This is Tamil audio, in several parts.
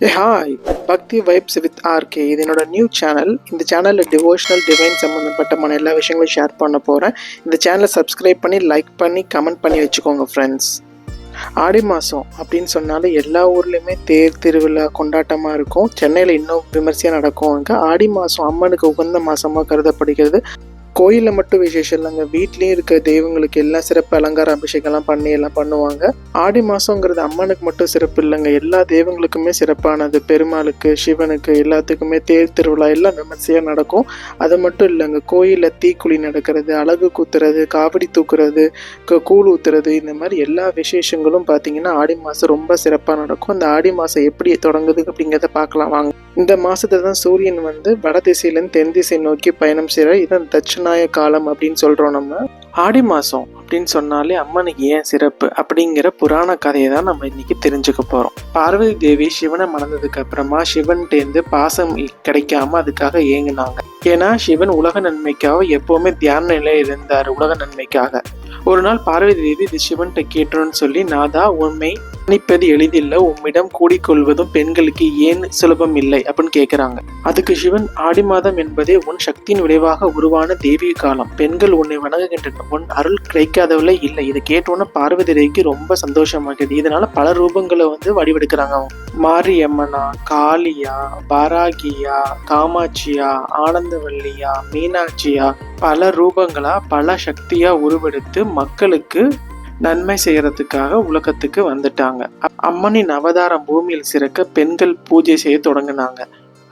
ஹாய் பக்தி வைப்ஸ் வித் ஆர்கே இது என்னோட நியூ சேனல் இந்த சேனலில் டிவோஷனல் டிவைன் சம்மந்தப்பட்டமான எல்லா விஷயங்களும் ஷேர் பண்ண போகிறேன் இந்த சேனலை சப்ஸ்கிரைப் பண்ணி லைக் பண்ணி கமெண்ட் பண்ணி வச்சுக்கோங்க ஃப்ரெண்ட்ஸ் ஆடி மாதம் அப்படின்னு சொன்னாலே எல்லா ஊர்லேயுமே தேர் திருவிழா கொண்டாட்டமாக இருக்கும். சென்னையில் இன்னும் விமர்சையாக நடக்கும் ஆடி மாதம் அம்மனுக்கு உகந்த மாதமாக கருதப்படுகிறது. கோயிலில் மட்டும் விசேஷம் இல்லைங்க. வீட்லேயும் இருக்க தெய்வங்களுக்கு எல்லாம் சிறப்பு அலங்கார அபிஷேகம்லாம் பண்ணி எல்லாம் பண்ணுவாங்க. ஆடி மாதங்கிறது அம்மனுக்கு மட்டும் சிறப்பு இல்லைங்க. எல்லா தெய்வங்களுக்குமே சிறப்பானது. பெருமாளுக்கு சிவனுக்கு எல்லாத்துக்குமே தேர் திருவிழா எல்லாம் விமர்சையாக நடக்கும். அது மட்டும் இல்லைங்க. கோயிலில் தீக்குழி நடக்கிறது அழகு குத்துறது காவடி தூக்குறது கூழ் ஊத்துறது இந்த மாதிரி எல்லா விசேஷங்களும் பார்த்தீங்கன்னா ஆடி மாதம் ரொம்ப சிறப்பாக நடக்கும். அந்த ஆடி மாதம் எப்படி தொடங்குது அப்படிங்கிறத பார்க்கலாம் வாங்க. இந்த மாதத்தில் தான் சூரியன் வந்து வட திசையிலேருந்து தென் திசை நோக்கி பயணம் செய்கிற இதான் தட்சிணாய காலம் அப்படின்னு சொல்கிறோம் நம்ம. ஆடி மாதம் அப்படின்னு சொன்னாலே அம்மனுக்கு ஏன் சிறப்பு அப்படிங்கிற புராண கதையை தான் நம்ம இன்னைக்கு தெரிஞ்சுக்க போகிறோம் பார்வதி தேவி சிவனை மணந்ததுக்கு அப்புறமா சிவன்கிட்டேருந்து பாசம் கிடைக்காம அதுக்காக ஏங்கினாங்க. ஏன்னா சிவன் உலக நன்மைக்காக எப்போவுமே தியான நிலையில் இருந்தார் உலக நன்மைக்காக. ஒரு நாள் பார்வதி தேவி இது சிவன்கிட்ட கேட்டோன்னு சொல்லி நாதா உண்மை மன்னிப்பது எளிதில்லை உம்மிடம் கூடிக்கொள்வதும் பெண்களுக்கு ஏன் சுலபம் இல்லை அப்படின்னு கேட்குறாங்க அதுக்கு சிவன் ஆடி மாதம் என்பதே உன் சக்தியின் விளைவாக உருவான தேவி காலம். பெண்கள் உன்னை வணங்குகின்றன. உன் அருள் கிடைக்காதவளே இல்லை. இதை கேட்டோன்னே பார்வதி ரேக்கு ரொம்ப சந்தோஷமாகுது இதனால பல ரூபங்களை வந்து வடிவெடுக்கிறாங்க அவங்க. மாரியம்மனா காளியா பாராகியா காமாட்சியா ஆனந்தவல்லியா மீனாட்சியா பல ரூபங்களா பல சக்தியா உருவெடுத்து மக்களுக்கு நன்மை செய்யறதுக்காக உலகத்துக்கு வந்துட்டாங்க. அம்மனின் அவதாரம் பூமியில் சிறக்க பெண்கள் பூஜை செய்ய தொடங்கினாங்க.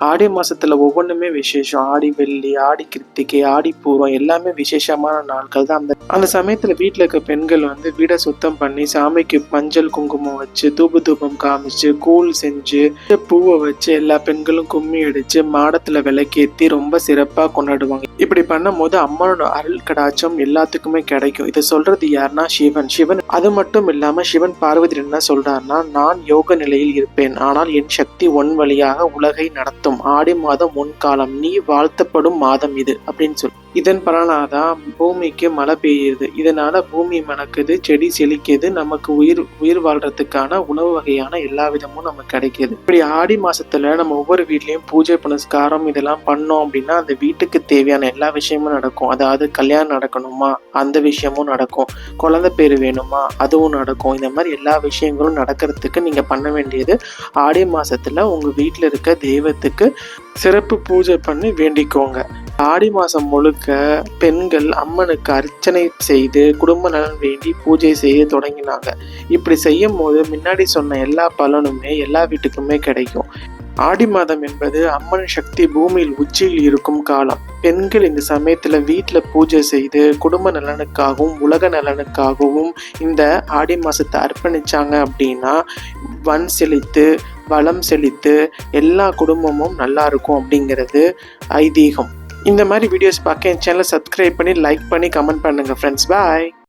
ஆடி மாதத்தில் ஒவ்வொன்றுமே விசேஷம். ஆடி வெள்ளி ஆடி கிருத்திகை ஆடி பூர்வம் எல்லாமே விசேஷமான நாட்கள் தான். அந்த அந்த சமயத்தில் வீட்டில் இருக்க பெண்கள் வந்து வீடை சுத்தம் பண்ணி சாமிக்கு மஞ்சள் குங்குமம் வச்சு தூபு தூபம் காமிச்சு கூழ் செஞ்சு பூவை வச்சு எல்லா பெண்களும் கும்மி அடிச்சு மாடத்தில் விளக்கேற்றி ரொம்ப சிறப்பாக கொண்டாடுவாங்க. இப்படி பண்ணும்போது அம்மனோட அருள் கடாச்சம் எல்லாத்துக்குமே கிடைக்கும். இதை சொல்றது யாருன்னா சிவன். சிவன் அது மட்டும் இல்லாமல் சிவன் பார்வதி என்ன சொல்றாருன்னா நான் யோக நிலையில் இருப்பேன். ஆனால் என் சக்தி ஒன் வழியாக உலகை நடத்தும். ஆடி மாதம் உன் காலம். நீ வாழ்த்தப்படும் மாதம் இது அப்படின்னு சொல்லி. இதன் பலனாதான் பூமிக்கு மழை பெய்யுது. இதனால பூமி மணக்குது செடி செழிக்குது நமக்கு உயிர் உயிர் வாழ்றதுக்கான உணவு வகையான எல்லா விதமும் நமக்கு கிடைக்கிது. இப்படி ஆடி மாசத்துல நம்ம ஒவ்வொரு வீட்லயும் பூஜை புனஸ்காரம் இதெல்லாம் பண்ணோம் அப்படின்னா அந்த வீட்டுக்கு தேவையான எல்லா விஷயமும் நடக்கும். அதாவது கல்யாணம் நடக்கணுமா? அந்த விஷயமும் நடக்கும். குழந்தை பேர் வேணுமா? அதுவும் நடக்கும். இந்த மாதிரி எல்லா விஷயங்களும் நடக்கிறதுக்கு நீங்க பண்ண வேண்டியது ஆடி மாசத்துல உங்க வீட்டில் இருக்க தெய்வத்துக்கு சிறப்பு பூஜை பண்ணி வேண்டிக்கோங்க. ஆடி மாதம் முழுக்க பெண்கள் அம்மனுக்கு அர்ச்சனை செய்து குடும்ப நலன் வேண்டி பூஜை செய்ய தொடங்கினாங்க. இப்படி செய்யும் போது முன்னாடி சொன்ன எல்லா பலனுமே எல்லா வீட்டுக்குமே கிடைக்கும். ஆடி மாதம் என்பது அம்மன் சக்தி பூமியில் உச்சியில் இருக்கும் காலம். பெண்கள் இந்த சமயத்தில் வீட்டில் பூஜை செய்து குடும்ப நலனுக்காகவும் உலக நலனுக்காகவும் இந்த ஆடி மாதத்தை அர்ப்பணிச்சாங்க அப்படின்னா வன் செழித்து வளம் செழித்து எல்லா குடும்பமும் நல்லா இருக்கும் அப்படிங்கிறது ஐதீகம். இந்த மாதிரி வீடியோஸ் பார்க்க என் சேனலை சப்ஸ்கிரைப் பண்ணி லைக் பண்ணி கமெண்ட் பண்ணுங்க ஃப்ரெண்ட்ஸ் பாய்